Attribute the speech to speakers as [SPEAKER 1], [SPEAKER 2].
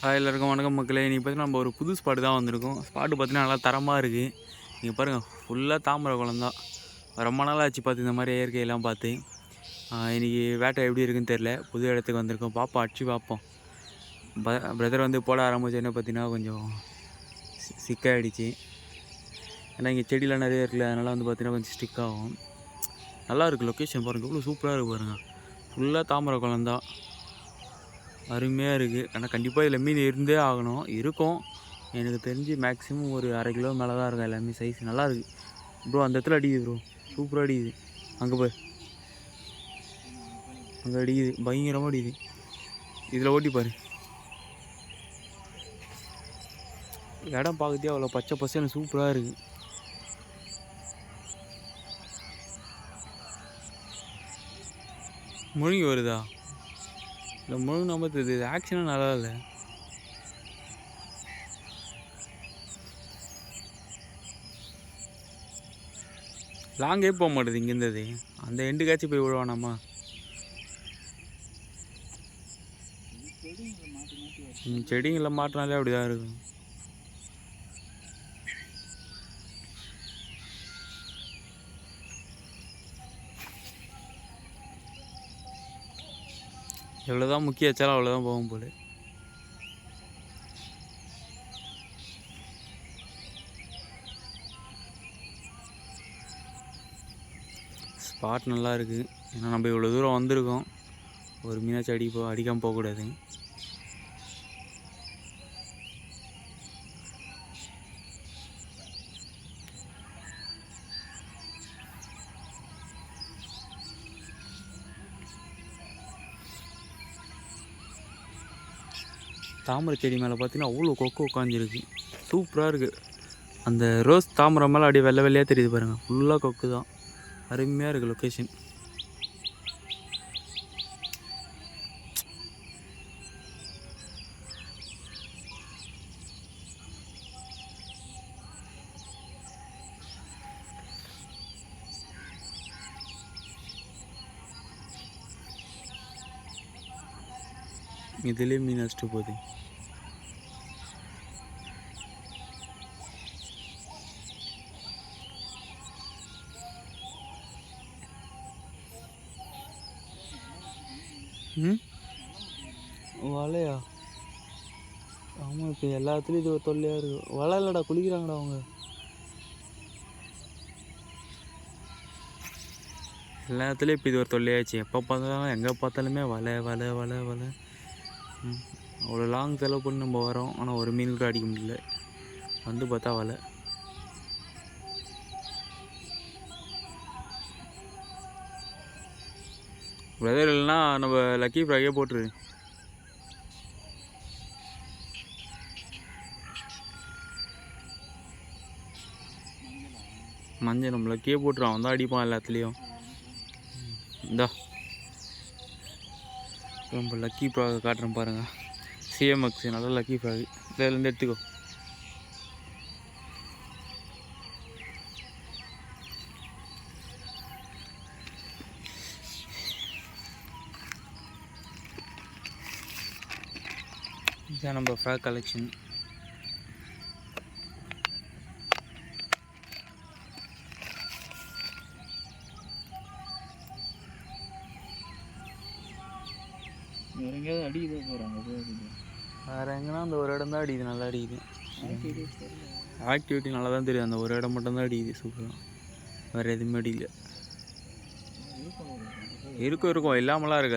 [SPEAKER 1] Hi எல்லாருக்கும் வணக்கம் மக்களே. இன்றைக்கி பார்த்தீங்கன்னா நம்ம ஒரு புது ஸ்பாட்டு தான் வந்திருக்கோம். ஸ்பாட்டு பார்த்தீங்கன்னா நல்லா தரமாக இருக்குது நீங்கள் பாருங்கள் ஃபுல்லாக தாமரை குளம் தான். ரொம்ப நாள் ஆச்சு பார்த்து இந்த மாதிரி இயற்கையெல்லாம் பார்த்து இன்றைக்கி இன்னைக்கு வேட்டை எப்படி இருக்குன்னு தெரில புது இடத்துக்கு வந்திருக்கோம். பார்ப்போம் அடிச்சு பார்ப்போம் பிரதர் வந்து போட ஆரம்பிச்சோன்னே பார்த்தீங்கன்னா கொஞ்சம் சி- சிக்காயிடுச்சு. ஏன்னா இங்கே செடியெலாம் நிறைய இருக்குல்ல அதனால் வந்து பார்த்தீங்கன்னா கொஞ்சம் ஸ்டிக் ஆகும். நல்லா இருக்குது லொக்கேஷன் பாருங்கள் இவ்வளோ சூப்பராக இருக்குது பாருங்கள் ஃபுல்லாக தாமரை குளம் தான். அருமையாக இருக்குது ஆனால் கண்டிப்பாக இதில் மீன் இருந்தே ஆகணும். இருக்கும். எனக்கு தெரிஞ்சு மேக்ஸிமம் ஒரு அரை கிலோ மேலே தான் இருக்கும் எல்லாமே சைஸ் நல்லா இருக்குது ப்ரோ அந்த இடத்துல அடிக்குது ப்ரோ சூப்பராக அடிக்குது. அங்கே போய் அங்கே அடிக்குது. பயங்கரமாக அடிக்குது. இதில் ஓட்டி பாரு. இடம் பார்க்கத்தே அவ்வளோ பச்சை பசேன்னு சூப்பராக இருக்குது முழுங்கி வருதா? இல்லை முழுங்க நம்ம இது ஆக்ஷனும் நல்லா இல்லை. லாங்கே போக மாட்டேது இங்கேருந்து அது. அந்த எண்டுக்காச்சும் போய் விழுவானாமா செடிங்களை மாட்டினாலே அப்படிதான் இருக்கும். எவ்வளோ தான் முக்கிய வச்சாலும் அவ்வளோதான் போகும் போல். ஸ்பாட் நல்லா இருக்குது ஏன்னா நம்ம இவ்வளோ தூரம் வந்திருக்கோம். ஒரு மீனாச்சும் அடி போ அடிக்காமல் போகக்கூடாது. தாமரை செடி மேலே பார்த்தீங்கன்னா அவ்வளோ கொக்கு உட்காந்துருக்கு சூப்பராக இருக்குது அந்த ரோஸ் தாமரை மேலே அப்படியே வெள்ளை வெள்ளையாக தெரியுது பாருங்கள் ஃபுல்லாக கொக்கு தான் அருமையாக இருக்குது லொக்கேஷன் இதுலேயே மீன் வச்சுட்டு போகுது. ம்? வலையா? ஆமாம் இப்போ எல்லாத்துலேயும் இது ஒரு தொல்லையாக இருக்குது வலை இல்லைடா குளிக்கிறாங்கடா அவங்க. எல்லாத்துலேயும் இப்போ இது ஒரு தொல்லையாச்சு. எப்போ பார்த்தாலும் எங்கே பார்த்தாலுமே வலை வலை வலை வலை. அவ்வளோ லாங் செலவு பண்ணி நம்ம வரோம். ஆனால் ஒரு மீன் கூட அடிக்க முடியல. வந்து பார்த்தா வலை. வெதர் இல்லைன்னா நம்ம லக்கி ஃப்ரையே போட்டுரு. மஞ்சள் நம்ம லக்கியே போட்டுருவான் தான் அடிப்பான் எல்லாத்துலேயும். இந்தா. ரொம்ப லக்கி ஃப்ராக் காட்டுறேன் பாருங்கள் சிஎம்எக்ஸ் நல்லா லக்கி ஃப்ராக் இதுலேருந்து எடுத்துக்கோ. இதுதான் நம்ம ஃப்ராக் கலெக்ஷன்
[SPEAKER 2] வேற எங்கேயாவது அடிக்குதா போகிறாங்க
[SPEAKER 1] வேறு எங்கன்னா அந்த ஒரு இடம் தான் அடிக்குது நல்லா அடிக்குது. ஆக்டிவிட்டி நல்லா தான் தெரியுது அந்த ஒரு இடம் மட்டும் தான் அடிக்குது சூப்பராக வேறு எதுவுமே அடிக்கல. இருக்கும் இருக்கும். இல்லாமலாம் இருக்காது.